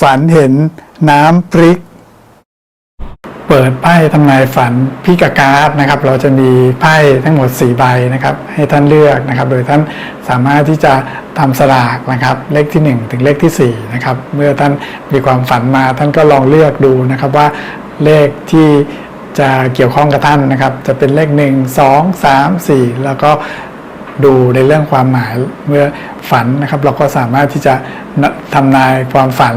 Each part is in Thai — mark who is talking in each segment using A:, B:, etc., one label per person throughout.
A: ฝันเห็นน้ำพริก เปิดไพ่ทำนายฝันพิกาการ์ดนะครับ เราจะมีไพ่ทั้งหมด 4 ใบนะครับ ให้ท่านเลือกนะครับ โดยท่านสามารถที่จะทำสลากนะครับ เลขที่ 1 ถึงเลขที่ 4 นะครับ เมื่อท่านมีความฝันมาท่านก็ลองเลือกดูนะครับว่าเลขที่จะเกี่ยวข้องกับท่านนะครับ จะเป็นเลข 1 2 3 4 แล้วก็ดูในเรื่องความหมายเมื่อฝันนะครับ เราก็สามารถที่จะทำนายความฝัน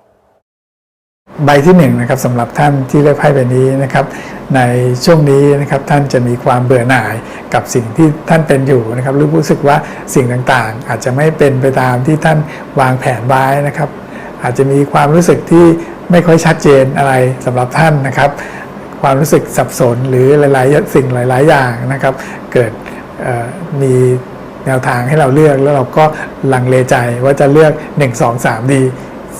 A: ใบที่1นงนะครับสำหรับท่านที่เลือกไพ่ใบนี้นะครับ ในช่วงนี้นะครับท่านจะมีความเบื่อหน่ายกับสิ่งที่ท่านเป็นอยู่นะครับหรือรู้สึกว่าสิ่งต่างๆ อาจจะไม่เป็นไปตามที่ท่านวางแผนไว้นะครับ อาจจะมีความรู้สึกที่ไม่ค่อยชัดเจนอะไรสำหรับท่านนะครับ ความรู้สึกสับสนหรือหลายๆ สิ่งหลาย ๆ อย่างนะครับ เกิดมีแนวทางให้เราเลือกแล้วเราก็ลังเลใจว่าจะเลือก 1 2 3 ดี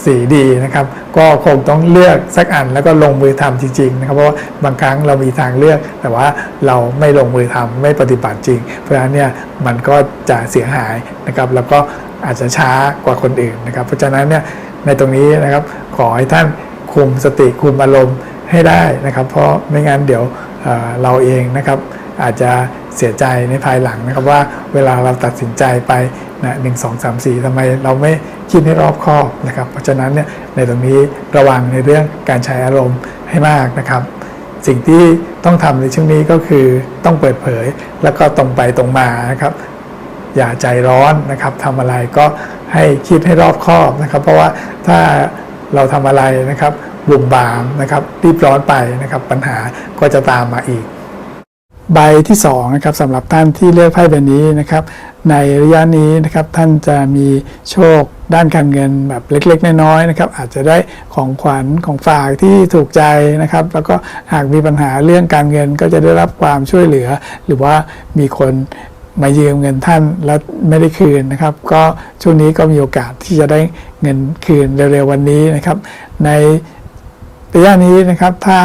A: สีดีนะครับ ก็คงต้องเลือกสักอันแล้วก็ลงมือทำจริงๆนะครับเพราะว่าบางครั้งเรามีทางเลือก แต่ว่าเราไม่ลงมือทำไม่ปฏิบัติจริง เพราะฉะนั้นเนี่ยมันก็จะเสียหายนะครับ แล้วก็อาจจะช้ากว่าคนอื่นนะครับ เพราะฉะนั้นเนี่ยในตรงนี้นะครับขอให้ท่านคุมสติคุมอารมณ์ให้ได้นะครับ เพราะไม่งั้นเดี๋ยวเราเองนะครับอาจจะ เสียใจในภายหลังนะครับว่าเวลาเราตัดสินใจไปนะหนึ่งสองสามสี่ทำไมเราไม่คิดให้รอบคอบนะครับ เพราะฉะนั้นเนี่ยในตรงนี้ระวังในเรื่องการใช้อารมณ์ให้มากนะครับ สิ่งที่ต้องทำในช่วงนี้ก็คือต้องเปิดเผยแล้วก็ตรงไปตรงมานะครับอย่าใจร้อนนะครับทำอะไรก็ให้คิดให้รอบคอบนะครับ เพราะว่าถ้าเราทำอะไรนะครับบุ่มบามนะครับรีบร้อนไปนะครับ ปัญหาก็จะตามมาอีก ใบที่2นะครับสำหรับท่านที่เลือกไพ่ใบนี้นะครับ ในระยะนี้นะครับท่านจะมีโชคด้านการเงินแบบเล็กๆ น้อยๆนะครับ อาจจะได้ของขวัญของฝากที่ถูกใจนะครับ แล้วก็หากมีปัญหาเรื่องการเงินก็จะได้รับความช่วยเหลือ หรือว่ามีคนมายืมเงินท่านแล้วไม่ได้คืนนะครับ ก็ช่วงนี้ก็มีโอกาสที่จะได้เงินคืนเร็วๆวันนี้นะครับ ในระยะนี้นะครับถ้า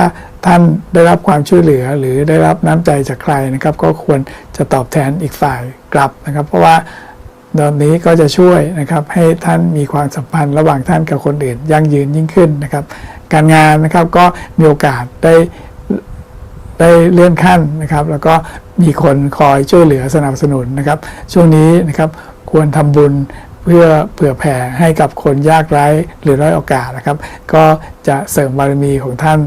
A: ท่านได้รับความช่วยเหลือหรือได้รับน้ำใจจากใครนะครับ ก็ควรจะตอบแทนอีกฝ่ายกลับนะครับ เพราะว่าตอนนี้ก็จะช่วยนะครับให้ท่านมีความสัมพันธ์ระหว่างท่านกับคนอื่นยั่งยืนยิ่งขึ้นนะครับ การงานนะครับก็มีโอกาสได้ได้เลื่อนขั้นนะครับ แล้วก็มีคนคอยช่วยเหลือสนับสนุนนะครับ ช่วงนี้นะครับควรทำบุญเพื่อเผื่อแผ่ให้กับคนยากไร้หรือร้อยโอกาสนะครับ ก็จะเสริมบารมีของท่าน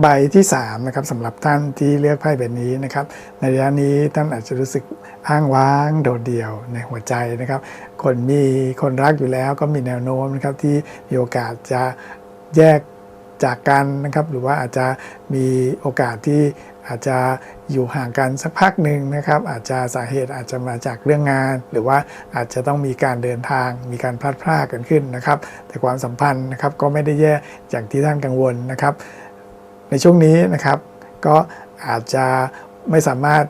A: ใบที่3นะครับสำหรับท่านที่เลือกไพ่แบบนี้นะครับในระยะนี้ท่านอาจจะรู้สึกอ้างว้างโดดเดี่ยวในหัวใจนะครับ คนมีคนรักอยู่แล้วก็มีแนวโน้มนะครับที่มีโอกาสจะแยกจากกันนะครับหรือว่าอาจจะมีโอกาสที่อาจจะอยู่ห่างกันสักพักหนึ่งนะครับ อาจจะสาเหตุอาจจะมาจากเรื่องงาน หรือว่าอาจจะต้องมีการเดินทาง มีการพลาดพลาดกันขึ้นนะครับ แต่ความสัมพันธ์นะครับก็ไม่ได้แย่อย่างที่ท่านกังวลนะครับ ในช่วงนี้นะครับ ก็อาจจะไม่สามารถ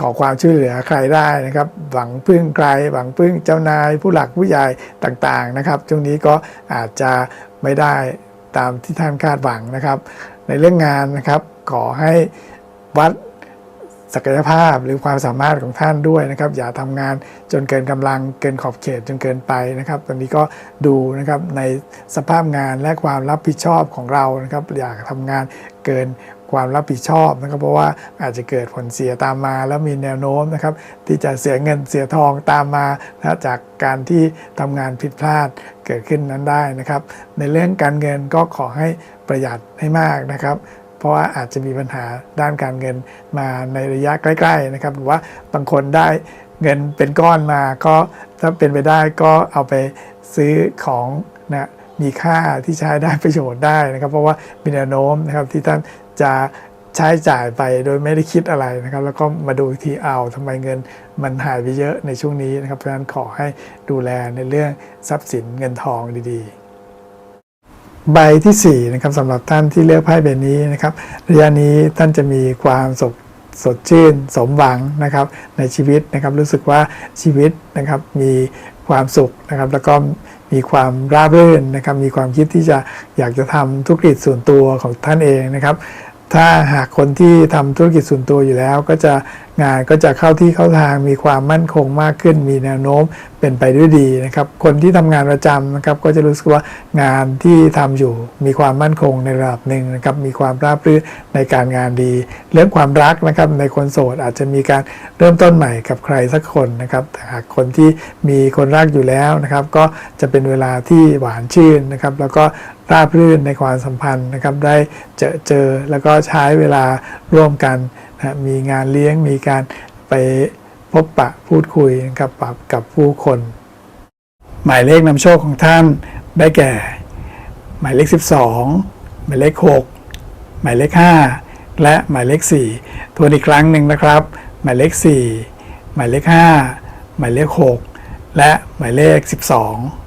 A: ขอความช่วยเหลือใครได้นะครับ หวังพึ่งใครหวังพึ่งเจ้านายผู้หลักผู้ใหญ่ต่างๆนะครับ ช่วงนี้ก็อาจจะไม่ได้ตามที่ท่านคาดหวังนะครับ ในเรื่องงานนะครับ ขอให้วัดศักยภาพหรือความสามารถของท่านด้วยนะครับ อย่าทำงานจนเกินกำลังเกินขอบเขตจนเกินไปนะครับ ตอนนี้ก็ดูนะครับในสภาพงานและความรับผิดชอบของเรานะครับ อยากทำงาน เกินความรับผิดชอบนะครับ เพราะว่าอาจจะเกิดผลเสียตามมา แล้วมีแนวโน้มนะครับที่จะเสียเงินเสียทองตามมานะจากการที่ทำงานผิดพลาดเกิดขึ้นนั้นได้นะครับ ในเรื่องการเงินก็ขอให้ประหยัดให้มากนะครับเพราะว่าอาจจะมีปัญหาด้านการเงินมาในระยะใกล้ ๆ นะครับ หรือว่าบางคนได้เงินเป็นก้อนมาก็ถ้าเป็นไปได้ก็เอาไปซื้อของนะ มีค่าที่ใช้ได้ประโยชน์ได้นะครับ เพราะว่ามีแนวโน้มนะครับที่ท่านจะใช้จ่ายไปโดยไม่ได้คิดอะไรนะครับ แล้วก็มาดูทีเอาทำไมเงินมันหายไปเยอะในช่วงนี้นะครับเพราะฉะนั้นขอให้ดูแลในเรื่องทรัพย์สินเงินทองดี ๆใบที่4นะครับสำหรับท่านที่เลือกไพ่ใบนี้นะครับระยะนี้ท่านจะมีความสุข สดชื่นสมหวังนะครับในชีวิตนะครับรู้สึกว่าชีวิตนะครับมีความสุขนะครับแล้วก็มีความราบรื่นนะครับมีความคิดที่จะอยากจะทำธุรกิจส่วนตัวของท่านเองนะครับถ้าหากคนที่ทำธุรกิจส่วนตัวอยู่แล้วก็จะงานก็จะเข้าที่เข้าทางมีความมั่นคงมากขึ้น มีแนวโน้มเป็นไปด้วยดีนะครับ คนที่ทำงานประจำนะครับก็จะรู้สึกว่างานที่ทำอยู่มีความมั่นคงในระดับหนึ่งนะครับมีความราบรื่นในการงานดี เรื่องความรักนะครับในคนโสดอาจจะมีการเริ่มต้นใหม่กับใครสักคนนะครับแต่หากคนที่มีคนรักอยู่แล้วนะครับก็จะเป็นเวลาที่หวานชื่นนะครับแล้วก็ราบรื่นในความสัมพันธ์นะครับได้เจอเจอแล้วก็ใช้เวลาร่วมกัน นะมีงานเลี้ยงมีการไปพบปะพูดคุยนะครับกับกับผู้คน หมายเลขนำโชคของท่านได้แก่ หมายเลข 12 หมายเลข 6 หมายเลข 5 และหมายเลข 4 ทวนอีกครั้งหนึ่งนะครับ หมายเลข 4 หมายเลข 5 หมายเลข 6 และหมายเลข 12